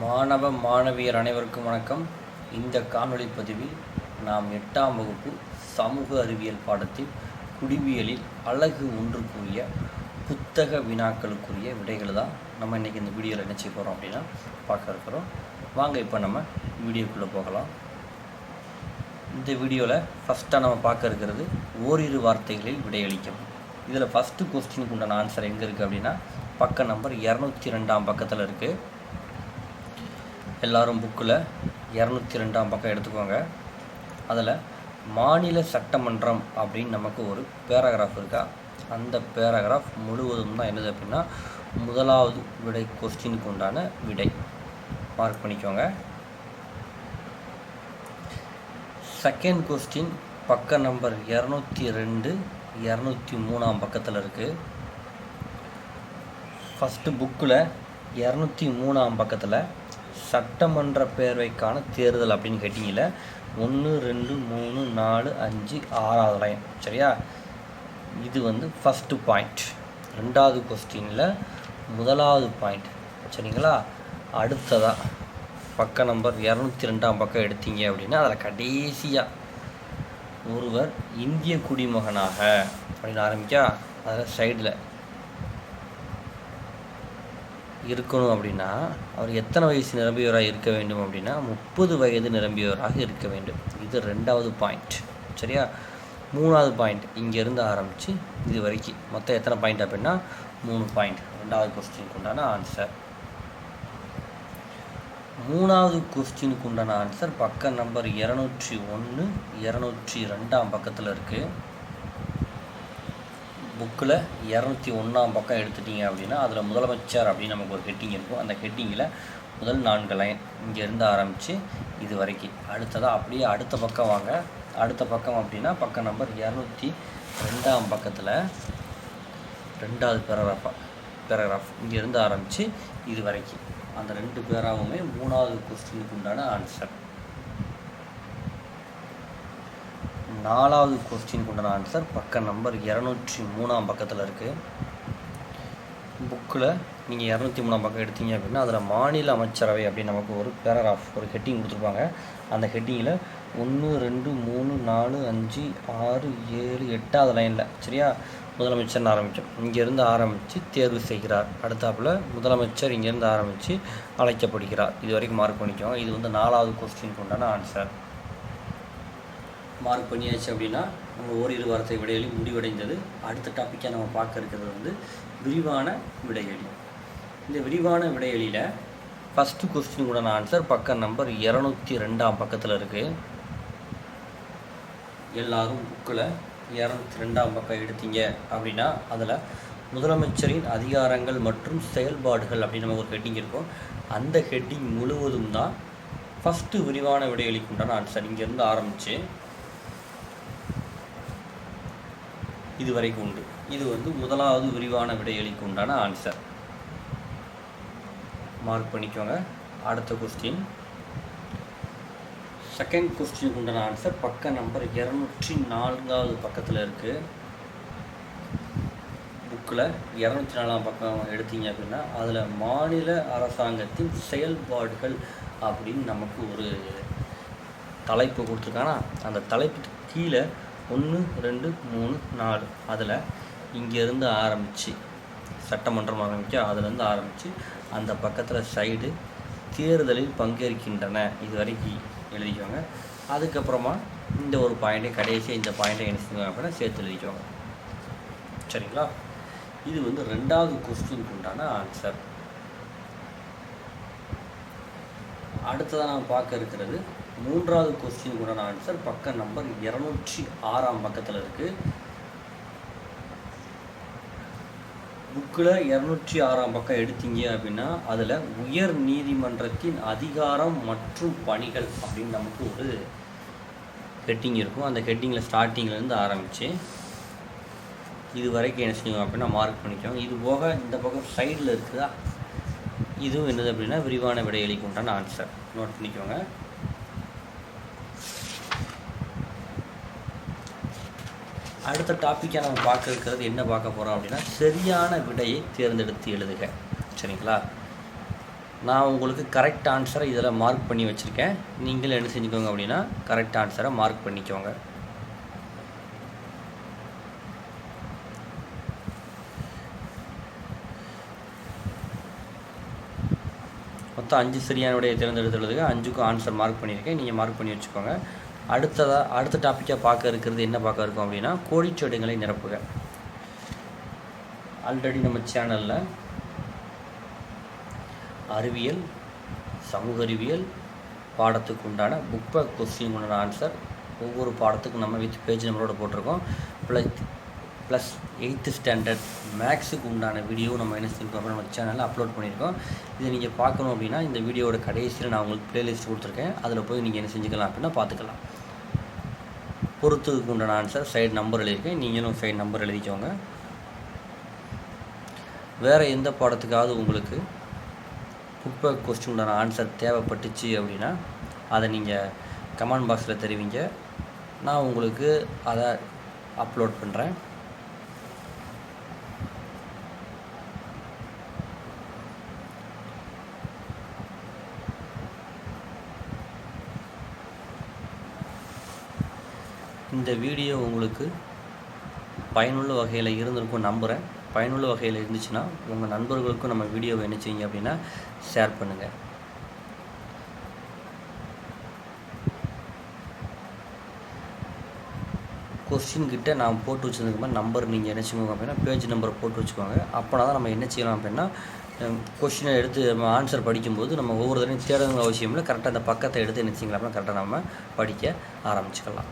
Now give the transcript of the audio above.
மாணவ மாணவியர் அனைவருக்கும் வணக்கம். இந்த காணொளி பதிவில் நாம் எட்டாம் வகுப்பு சமூக அறிவியல் பாடத்தில் குடிவியலில் அழகு ஒன்றுக்குரிய புத்தக வினாக்களுக்குரிய விடைகளை தான் நம்ம இன்றைக்கி இந்த வீடியோவில் என்ன செய்ய போகிறோம் அப்படின்னா பார்க்க இருக்கிறோம். வாங்க இப்போ நம்ம வீடியோக்குள்ளே போகலாம். இந்த வீடியோவில் ஃபஸ்ட்டாக நம்ம பார்க்க இருக்கிறது ஓரிரு வார்த்தைகளில் விடையளிக்கும் இதில் ஃபஸ்ட்டு கொஸ்டினுக்கு உண்டான ஆன்சர் எங்கே இருக்குது அப்படின்னா பக்க நம்பர் இரநூத்தி ரெண்டாம் பக்கத்தில் இருக்குது எல்லாரும் புக்கில் இரநூத்தி ரெண்டாம் பக்கம் எடுத்துக்கோங்க. அதில் மாநில சட்டமன்றம் அப்படின்னு நமக்கு ஒரு பேராகிராஃப் இருக்கா? அந்த பேராகிராஃப் முழுவதும் தான் என்னது அப்படின்னா முதலாவது விடை கொஸ்டினுக்கு உண்டான விடை. மார்க் பண்ணிக்கோங்க. செகண்ட் கொஸ்டின் பக்க நம்பர் இரநூத்தி ரெண்டு இரநூத்தி மூணாம் பக்கத்தில் இருக்குது ஃபஸ்ட்டு புக்கில் இரநூத்தி மூணாம் பக்கத்தில் சட்டமன்ற பேரவைக்கான தேர்தல் அப்படின்னு கேட்டிங்கள ஒன்று ரெண்டு மூணு நாலு அஞ்சு ஆறாவது லைன் சரியா? இது வந்து ஃபஸ்ட்டு பாயிண்ட் ரெண்டாவது கொஸ்டினில் முதலாவது பாயிண்ட் சரிங்களா? அடுத்ததாக பக்கம் நம்பர் இரநூத்தி ரெண்டாம் பக்கம் எடுத்தீங்க அப்படின்னா அதில் கடைசியாக ஒருவர் இந்திய குடிமகனாக அப்படின்னு ஆரம்பிக்கா? அதில் சைடில் இருக்கணும் அப்படின்னா அவர் எத்தனை வயசு நிரம்பியவராக இருக்க வேண்டும் அப்படின்னா முப்பது வயது நிரம்பியவராக இருக்க வேண்டும். இது ரெண்டாவது பாயிண்ட் சரியா? மூணாவது பாயிண்ட் இங்கேருந்து ஆரம்பித்து இது வரைக்கும். மொத்தம் எத்தனை பாயிண்ட் அப்படின்னா மூணு பாயிண்ட் ரெண்டாவது கொஸ்டினுக்கு உண்டான ஆன்சர் மூணாவது கொஸ்டினுக்கு உண்டான ஆன்சர் பக்கம் நம்பர் இரநூற்றி ஒன்று இரநூற்றி ரெண்டாம் பக்கத்தில் இருக்குது புக்கில் இரநூத்தி ஒன்றாம் பக்கம் எடுத்துட்டீங்க அப்படின்னா அதில் முதலமைச்சர் அப்படின்னு நமக்கு ஒரு ஹெட்டிங் இருக்கும். அந்த ஹெட்டிங்கில் முதல் நான்கு லைன் இங்கேருந்து ஆரம்பித்து இது வரைக்கும். அடுத்ததாக அப்படியே அடுத்த பக்கம் வாங்க. அடுத்த பக்கம் அப்படின்னா பக்கம் நம்பர் இரநூத்தி ரெண்டாம் பக்கத்தில் ரெண்டாவது பேராகிராஃபா பேராகிராஃப் இங்கேருந்து ஆரம்பித்து இது வரைக்கும். அந்த ரெண்டு பேராகவுமே மூணாவது கொஸ்டினுக்கு உண்டான ஆன்சர் நாலாவது கொஸ்டினுக்கு உண்டான ஆன்சர் பக்கம் நம்பர் இரநூற்றி மூணாம் பக்கத்தில் இருக்குது புக்கில் நீங்கள் இரநூத்தி மூணாம் பக்கம் எடுத்தீங்க அப்படின்னா அதில் மாநில அமைச்சரவை அப்படின்னு நமக்கு ஒரு பேராகிராஃப் ஒரு ஹெட்டிங் கொடுத்துருப்பாங்க. அந்த ஹெட்டிங்கில் ஒன்று ரெண்டு மூணு நாலு அஞ்சு ஆறு ஏழு எட்டாவது லைனில் சரியா? முதலமைச்சர்னு ஆரம்பிக்கும் இங்கேருந்து ஆரம்பித்து தேர்வு செய்கிறார். அடுத்தாப்பில் முதலமைச்சர் இங்கேருந்து ஆரம்பித்து அழைக்கப்படுகிறார். இது வரைக்கும் மார்க் பண்ணிக்கோங்க. இது வந்து நாலாவது கொஸ்டினுக்கு உண்டான ஆன்சர் மார்க் பண்ணியாச்சு அப்படின்னா நம்ம ஓரிரு வாரத்தை விடையளி முடிவடைந்தது. அடுத்த டாப்பிக்காக நம்ம பார்க்க இருக்கிறது வந்து விரிவான விடையளி இந்த விரிவான விடையளியில் ஃபஸ்ட்டு கொஸ்டினுடன் ஆன்சர் பக்கம் நம்பர் இரநூத்தி ரெண்டாம் பக்கத்தில் இருக்குது எல்லாரும் புக்கில் இரநூத்தி ரெண்டாம் பக்கம் எடுத்தீங்க அப்படின்னா அதில் முதலமைச்சரின் அதிகாரங்கள் மற்றும் செயல்பாடுகள் அப்படின்னு நம்ம ஒரு ஹெட்டிங் இருக்கும். அந்த ஹெட்டிங் முழுவதும் தான் ஃபஸ்ட்டு விரிவான விடையளிக்குண்டான ஆன்சர் இங்கேருந்து ஆரம்பித்து இதுவரைக்கும் உண்டு. இது வந்து முதலாவது விரிவான விடையளிக்கு உண்டான ஆன்சர் மார்க் பண்ணிக்கோங்க. அடுத்த கொஸ்டின் செகண்ட் கொஸ்டினுக்கு உண்டான ஆன்சர் பக்க நம்பர் இரநூற்றி நான்காவது பக்கத்தில் இருக்குது புக்கில் இரநூத்தி நாலாம் பக்கம் எடுத்தீங்க அப்படின்னா அதில் மாநில அரசாங்கத்தின் செயல்பாடுகள் அப்படின்னு நமக்கு ஒரு தலைப்பு கொடுத்துருக்கானா அந்த தலைப்புக்கு கீழே ஒன்று ரெண்டு மூணு நாலு. அதில் இங்கேருந்து ஆரம்பித்து சட்டமன்றம் ஆரம்பிக்க அதுலேருந்து ஆரம்பித்து அந்த பக்கத்தில் சைடு தேர்தலில் பங்கேற்கின்றன. இது வரைக்கும் எழுதிக்கோங்க அதுக்கப்புறமா இந்த ஒரு பாயிண்ட்டை கடைசியாக இந்த பாயிண்ட்டை என்ன செய்வாங்க அப்படின்னா சேர்த்து எழுதிக்கோங்க சரிங்களா? இது வந்து ரெண்டாவது கொஸ்டினுக்கு உண்டான ஆன்சர் அடுத்ததாக நான் பார்க்க இருக்கிறது மூன்றாவது கொஸ்டினுக்கு உண்டான ஆன்சர் பக்கம் நம்பர் இரநூற்றி ஆறாம் பக்கத்தில் இருக்குது புக்கில் இரநூற்றி ஆறாம் பக்கம் எடுத்தீங்க அப்படின்னா அதில் உயர் நீதிமன்றத்தின் அதிகாரம் மற்றும் பணிகள் அப்படின்னு நமக்கு ஒரு ஹெட்டிங் இருக்கும். அந்த ஹெட்டிங்கில் ஸ்டார்டிங்லேருந்து ஆரம்பித்து இது வரைக்கும் என்ன செய்யும் அப்படின்னா மார்க் பண்ணிக்கோங்க இது போக இந்த பக்கம் சைடில் இருக்குதா? இதுவும் என்னது அப்படின்னா விரிவான விடையளிக்கு உண்டான ஆன்சர் நோட் பண்ணிக்கோங்க. அடுத்த டாப்பிக்காக நம்ம பார்க்க இருக்கிறது என்ன பார்க்க போகிறோம் அப்படின்னா சரியான விடையை தேர்ந்தெடுத்து எழுதுக. சரிங்களா? நான் உங்களுக்கு கரெக்ட் ஆன்சரை இதில் மார்க் பண்ணி வச்சுருக்கேன். நீங்களும் என்ன செஞ்சுக்கோங்க அப்படின்னா கரெக்ட் ஆன்சரை மார்க் பண்ணிக்கோங்க. மொத்தம் அஞ்சு சரியான விடையை தேர்ந்தெடுத்துள்ளதுக்கு அஞ்சுக்கும் ஆன்சர் மார்க் பண்ணியிருக்கேன். நீங்கள் மார்க் பண்ணி வச்சுக்கோங்க. அடுத்ததாக அடுத்த டாப்பிக்காக பார்க்க இருக்கிறது என்ன பார்க்க இருக்கோம் அப்படின்னா கோழிச்செடிகளை நிரப்புக. ஆல்ரெடி நம்ம சேனலில் அறிவியல் சமூக அறிவியல் பாடத்துக்கு உண்டான புக் பேக் கொஸ்டின் உண்டான ஆன்சர் ஒவ்வொரு பாடத்துக்கும் நம்ம வித் பேஜ் நம்பரோட போட்டிருக்கோம். ப்ளஸ் ப்ளஸ் எயித்து ஸ்டாண்டர்ட் மேக்ஸுக்கு உண்டான வீடியோ நம்ம என்ன செஞ்சுருக்கோம் நம்ம சேனலில் அப்லோட் பண்ணியிருக்கோம். இதை நீங்கள் பார்க்கணும் அப்படின்னா இந்த வீடியோட கடைசியில் நான் உங்களுக்கு ப்ளேலிஸ்ட் கொடுத்துருக்கேன். அதில் போய் நீங்கள் என்ன செஞ்சுக்கலாம் அப்படின்னா பார்த்துக்கலாம். பொறுத்துக்கு உண்டான ஆன்சர் சைடு நம்பர் எழுதியிருக்கேன். நீங்களும் சைடு நம்பர் எழுதிக்கோங்க. வேறு எந்த பாடத்துக்காவது உங்களுக்கு புக் பேக் கொஸ்டின் உண்டான ஆன்சர் தேவைப்பட்டுச்சு அப்படின்னா அதை நீங்கள் கமெண்ட் பாக்ஸில் தெரிவிங்க. நான் உங்களுக்கு அதை அப்லோட் பண்ணுறேன் இந்த வீடியோ உங்களுக்கு பயனுள்ள வகையில் இருந்திருக்கும் நம்புகிறேன் பயனுள்ள வகையில் இருந்துச்சுன்னா உங்கள் நண்பர்களுக்கும் நம்ம வீடியோவை என்ன செய்யுங்க அப்படின்னா ஷேர் பண்ணுங்கள் கொஸ்டின் கிட்ட நான் போட்டு வச்சுருக்க மாதிரி நம்பர் நீங்கள் என்ன செய்வோங்க அப்படின்னா பேஜ் நம்பர் போட்டு வச்சுக்கோங்க. அப்போனா தான் நம்ம என்ன செய்யலாம் அப்படின்னா கொஸ்டினை எடுத்து நம்ம ஆன்சர் படிக்கும்போது நம்ம ஒவ்வொரு தடவையும் தேடணுங்கிற அவசியம் இல்லை. கரெக்டாக அந்த பக்கத்தை எடுத்து என்ன செய்யலாம் அப்படின்னா கரெக்டாக நம்ம படிக்க ஆரம்பிச்சுக்கலாம்.